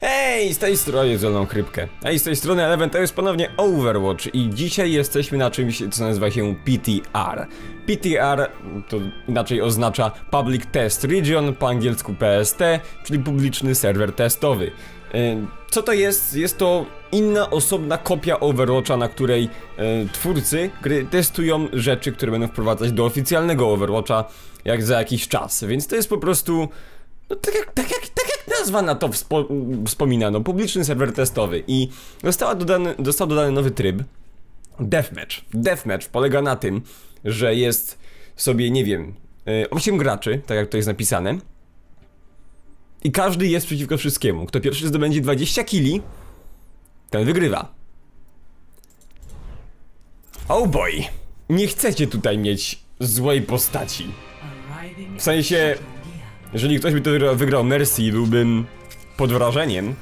Hej, z tej strony zieloną chrypkę. Hej, z tej strony Eleven, to jest ponownie Overwatch i dzisiaj jesteśmy na czymś, co nazywa się PTR. PTR to inaczej oznacza Public Test Region, po angielsku PST, czyli publiczny serwer testowy. Yy, Co to jest? Jest to inna, osobna kopia Overwatcha, na której yy, twórcy gry testują rzeczy, które będą wprowadzać do oficjalnego Overwatcha jak za jakiś czas. Więc to jest po prostu no tak jak, tak jak, tak jak nazwa na to wspo, wspomina, no publiczny serwer testowy i została dodany, został dodany nowy tryb Deathmatch. Deathmatch polega na tym, że jest sobie, nie wiem, 8 graczy, tak jak to jest napisane i każdy jest przeciwko wszystkiemu. Kto pierwszy zdobędzie 20 kili, ten wygrywa. Oh boy, nie chcecie tutaj mieć złej postaci. W sensie, jeżeli ktoś by to wygrał, Mercy, byłbym pod wrażeniem.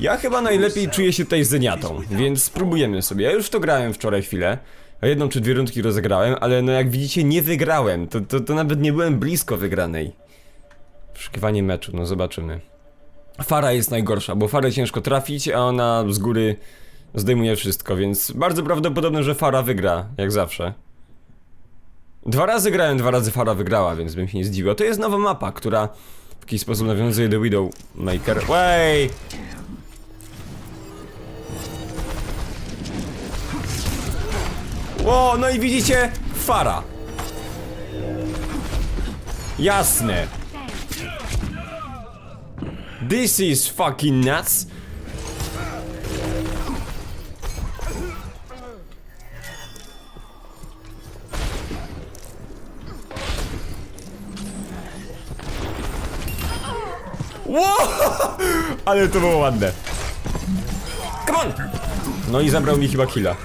Ja chyba najlepiej czuję się tutaj Zeniatą, więc spróbujemy sobie. Ja już to grałem wczoraj chwilę. Jedną czy dwie rundki rozegrałem, ale no jak widzicie nie wygrałem. To, to, to nawet nie byłem blisko wygranej. Poszukiwanie meczu, no zobaczymy. Fara jest najgorsza, bo Farę ciężko trafić, a ona z góry zdejmuje wszystko, więc bardzo prawdopodobne, że Fara wygra, jak zawsze. Dwa razy grałem, dwa razy Fara wygrała, więc bym się nie zdziwił. To jest nowa mapa, która w jakiś sposób nawiązuje do Widowmaker. Way! Ło, no i widzicie? Fara. Jasne. This is fucking nuts. Ale to było ładne. Come on! No i zabrał mi chyba killa.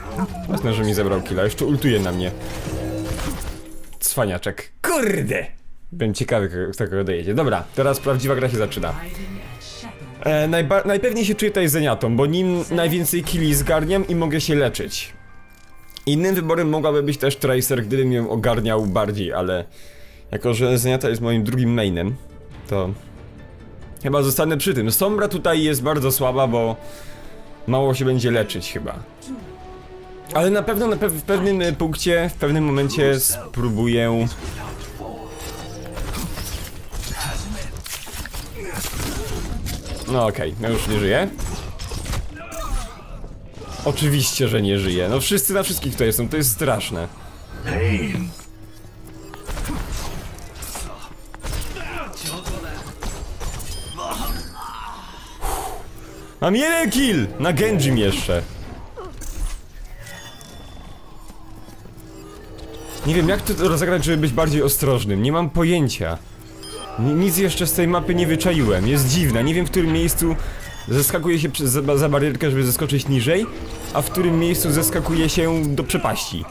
Jasne, że mi zabrał killa. Jeszcze ultuje na mnie. Cwaniaczek. Kurde! Byłem ciekawy, kto kogo dojedzie. Dobra, teraz prawdziwa gra się zaczyna. E, najba- najpewniej się czuję tutaj Zeniatą, bo nim najwięcej killi zgarniam i mogę się leczyć. Innym wyborem mogłaby być też Tracer, gdybym ją ogarniał bardziej, ale... Jako, że Zeniata jest moim drugim mainem, to... Chyba zostanę przy tym. Sombra tutaj jest bardzo słaba, bo mało się będzie leczyć chyba. Ale na pewno na pew w pewnym punkcie, w pewnym momencie spróbuję... No okej, no już nie żyje. Oczywiście, że nie żyje. No wszyscy na wszystkich to są, to jest straszne. Mam jeden kill! Na Genjim jeszcze. Nie wiem, jak to rozegrać, żeby być bardziej ostrożnym. Nie mam pojęcia. Ni- Nic jeszcze z tej mapy nie wyczaiłem. Jest dziwna. Nie wiem, w którym miejscu zeskakuje się za, za barierkę, żeby zeskoczyć niżej, a w którym miejscu zeskakuje się do przepaści.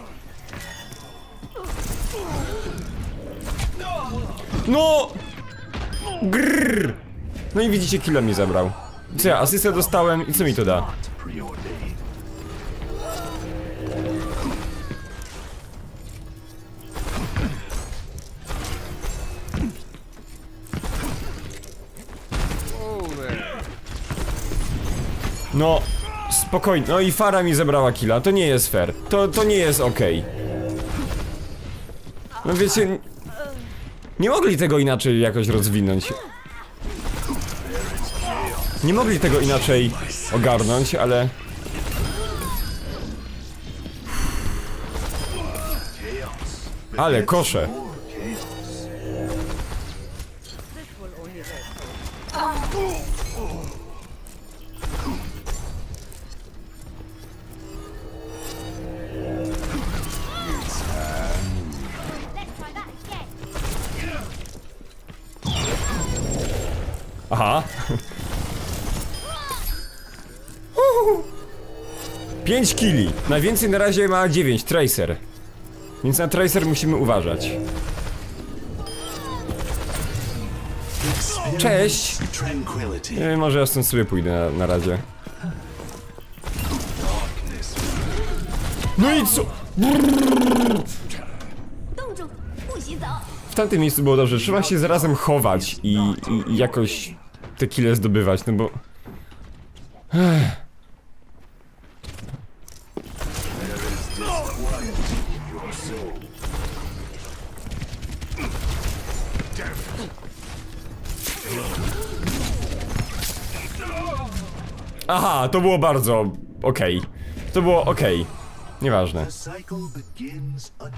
No! Grrr! No i widzicie, killa mi zabrał. Co ja, asystę dostałem i co mi to da? No, spokojnie. No i Fara mi zabrała killa. To nie jest fair. To, to nie jest okej. No wiecie, nie mogli tego inaczej jakoś rozwinąć. Nie mogli tego inaczej ogarnąć, ale... Ale kosze. Aha. 5 kili. Najwięcej na razie ma 9, Tracer. Więc na Tracer musimy uważać. Cześć! E, może ja stąd sobie pójdę na, na razie. No i co? W tamtym miejscu było dobrze. Trzeba się zarazem chować i, i, i jakoś te kile zdobywać, no bo... Ech. Aha, to było bardzo okej. To było okej. Nieważne. Begins anew.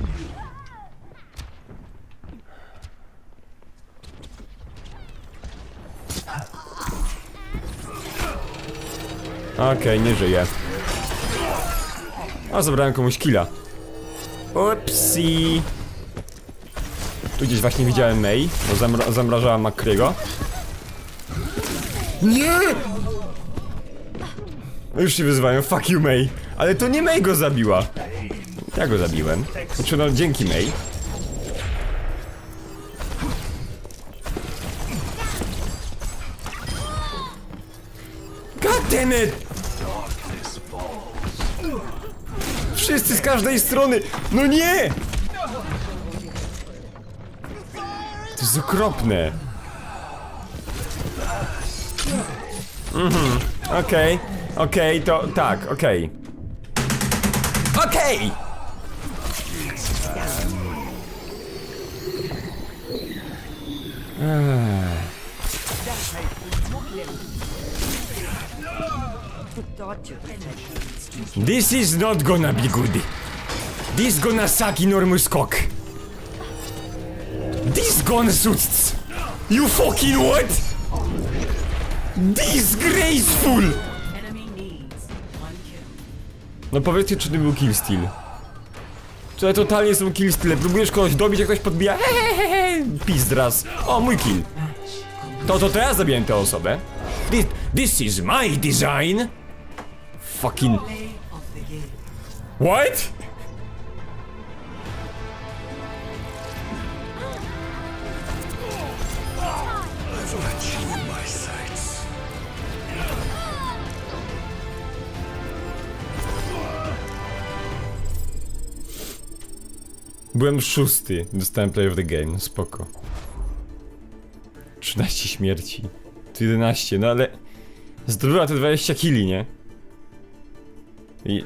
Okej, nie żyje. A, zabrałem komuś killa. Upsi. Tu gdzieś właśnie widziałem May, bo zamra zamrażała. Nie! Już się wyzywają, fuck you May. Ale to nie May go zabiła. Ja go zabiłem. Znaczy no, dzięki May. God damn it! Wszyscy z każdej strony! No nie! To jest okropne. Mhm, okej, okej, to tak, okej. Okej! This is not gonna be good. This gonna suck enormous cock. This gonna suits. You fucking what? Disgraceful! No powiedzcie, czy to był killsteal. Tutaj totalnie są killsteale. Próbujesz kogoś dobić, jak ktoś podbija. Hehehe, pizdras. O, mój kill. To, to, to ja zabiłem tę osobę. This, this is my design. Fucking... What? Byłem szósty. Dostałem play of the game. Spoko. 13 śmierci. Tu 11, no ale... Zdobyła te 20 killi, nie? I...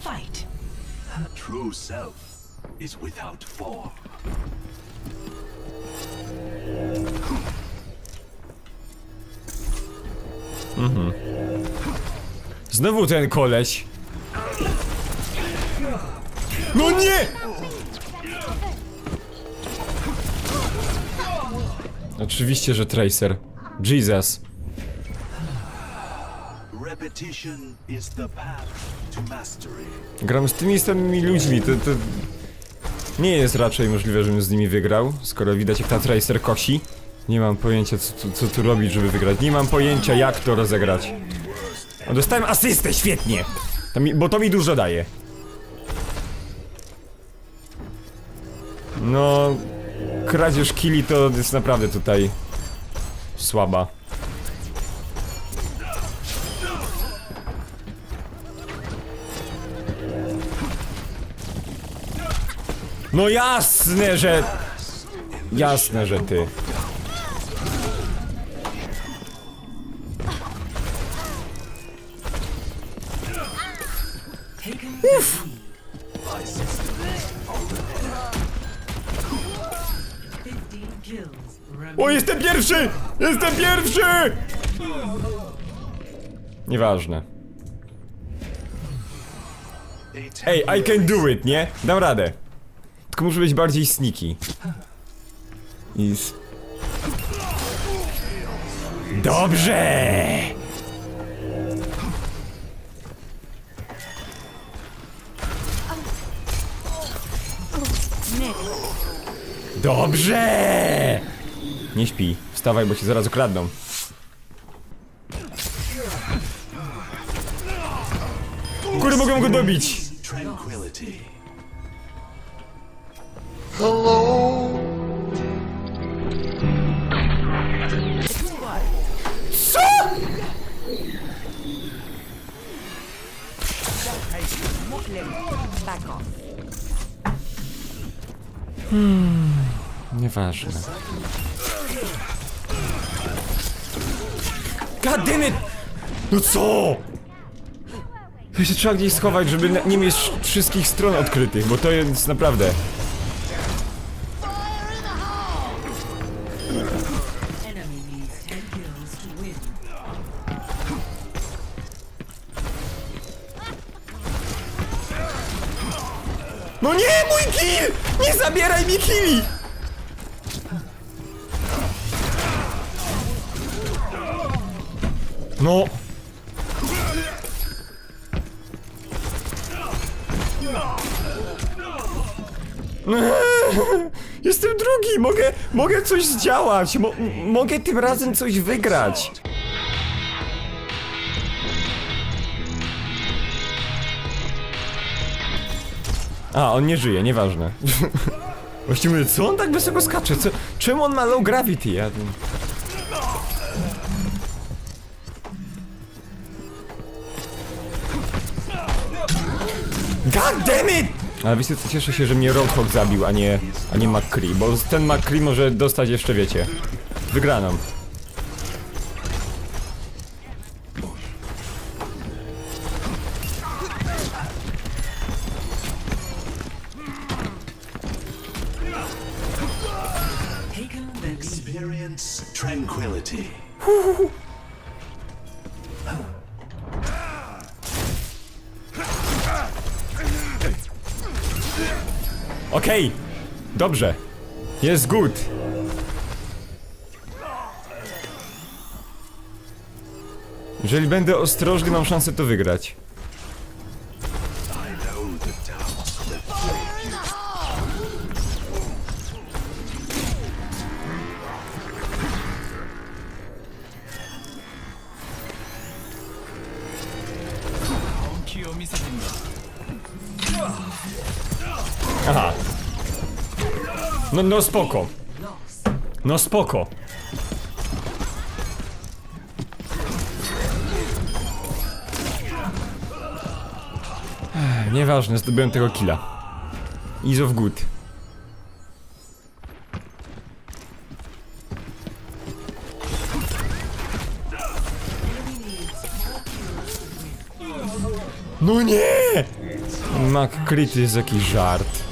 Fight. True self is without form. Znowu ten koleś. No nie! Oczywiście, że Tracer. Jesus. Gram z tymi samymi ludźmi, to, to... Nie jest raczej możliwe, żebym z nimi wygrał, skoro widać jak ta Tracer kosi. Nie mam pojęcia, co, tu- co tu robić, żeby wygrać. Nie mam pojęcia, jak to rozegrać. O, dostałem asystę, świetnie! To mi, bo to mi dużo daje. No... Kradzież killi to jest naprawdę tutaj... Słaba. No jasne, że... Jasne, że ty. Jestem pierwszy! Jestem pierwszy! Nieważne. Ej, I can do it, nie? Dam radę. Tylko muszę być bardziej sneaky. I... s- Dobrze! Dobrze! Nie śpi. Wstawaj, bo cię zaraz okradną. Kurde, mogę go dobić! Co? Off. Nieważne. God damn it! No co? To się trzeba gdzieś schować, żeby nie mieć wszystkich stron odkrytych, bo to jest naprawdę... Enemy needs 10 kills to win. No nie, mój kill! Nie zabieraj mi killi! No. Jestem drugi, mogę, mogę coś zdziałać, mo mogę tym razem coś wygrać. A, on nie żyje, nieważne. Właściwie, co on tak wysoko skacze? Co, czemu on ma low gravity? Ja... God damn it! Ale wiecie co, cieszę się, że mnie Roadhog zabił, a nie, a nie McCree, bo ten McCree może dostać jeszcze, wiecie, wygraną. Experience tranquility. Okej, dobrze. Jest good. Jeżeli będę ostrożny, mam szansę to wygrać. No, no spoko. No spoko. Ech, Nieważne, zdobyłem tego killa. Ease of good. No nie! McCrit jest jakiś żart.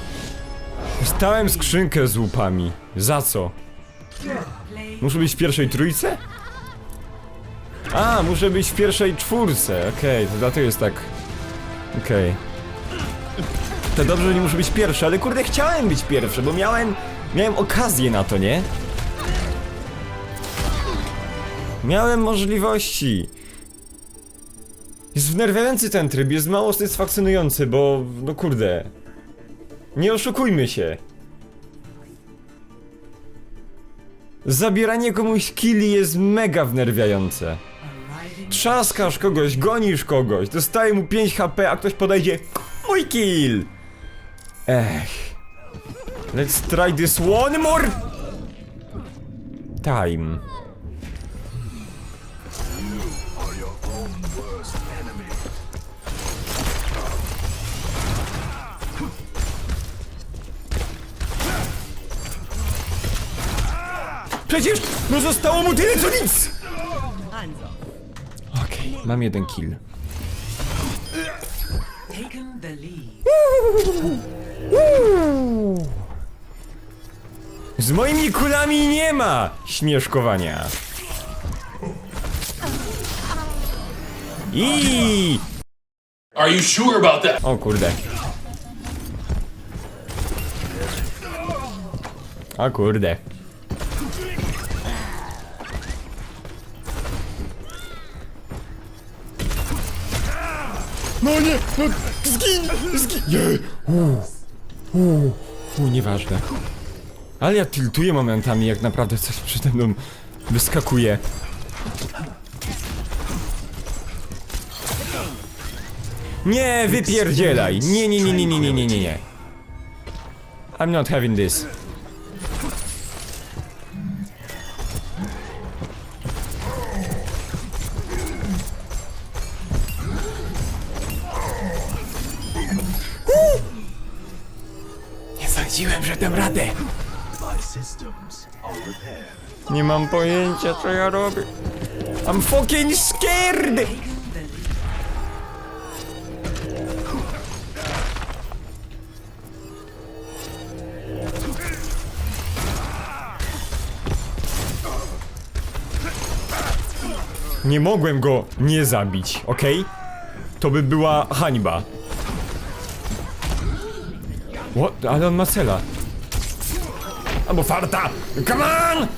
Dostałem skrzynkę z łupami. Za co? Muszę być w pierwszej trójce? A, muszę być w pierwszej czwórce. Okej, to dlatego jest tak. Okej. To dobrze, że nie muszę być pierwszy, ale kurde, chciałem być pierwszy, bo miałem. Miałem okazję na to, nie? Miałem możliwości. Jest wnerwiający ten tryb, jest mało satysfakcjonujący, bo. No kurde. Nie oszukujmy się. Zabieranie komuś killi jest mega wnerwiające. Trzaskasz kogoś, gonisz kogoś, dostaje mu 5 HP, a ktoś podejdzie Mój kill! Ech. Let's try this one more time. Przecież, no zostało mu tyle co nic! Okej, mam jeden kill. Z moimi kulami nie ma śmieszkowania. I Are you sure about that? O kurde. O kurde. No nie! No, zgin! Zgin! Nie! Uuu. Uuu. Nieważne. Ale ja tiltuję momentami, jak naprawdę coś przede mną wyskakuje. Nie, wypierdzielaj! Nie, nie, nie, nie, nie, nie, nie, nie. I'm not having this. Nie mam pojęcia, co ja robię. I'm fucking scared! Nie mogłem go nie zabić, okej? To by była hańba. What? Ale on ma cela. Albo farta! Come on!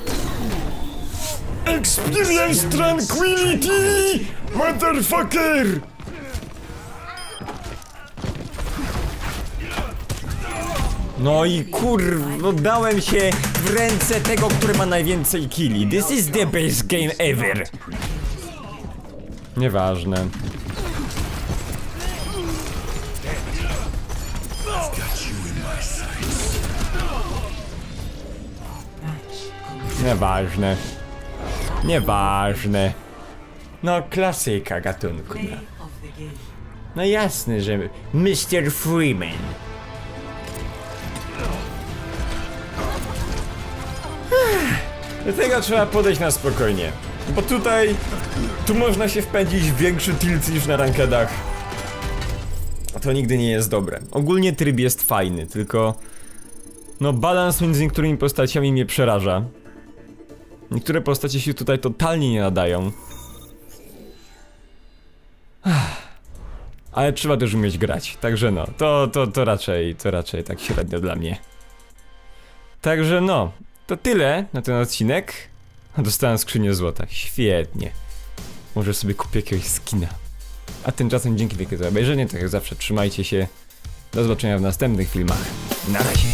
Experience tranquility! Motherfucker! No i kurwa, dałem się w ręce tego, który ma najwięcej killi. This is the best game ever. Nieważne. Nieważne. Nieważne. No, klasyka gatunku. No, no jasne, że Mr. Freeman. Do tego trzeba podejść na spokojnie. Bo tutaj, tu można się wpędzić w większy tilt niż na rankedach. A to nigdy nie jest dobre. Ogólnie tryb jest fajny, tylko... No balans między niektórymi postaciami mnie przeraża. Niektóre postacie się tutaj totalnie nie nadają. Ale trzeba też umieć grać, także no, to, to, to raczej, to raczej tak średnio dla mnie. Także no, to tyle na ten odcinek. Dostałem skrzynię złota, świetnie. Może sobie kupię jakiegoś skina. A tymczasem dzięki wielkie za obejrzenie, tak jak zawsze trzymajcie się. Do zobaczenia w następnych filmach. Na razie.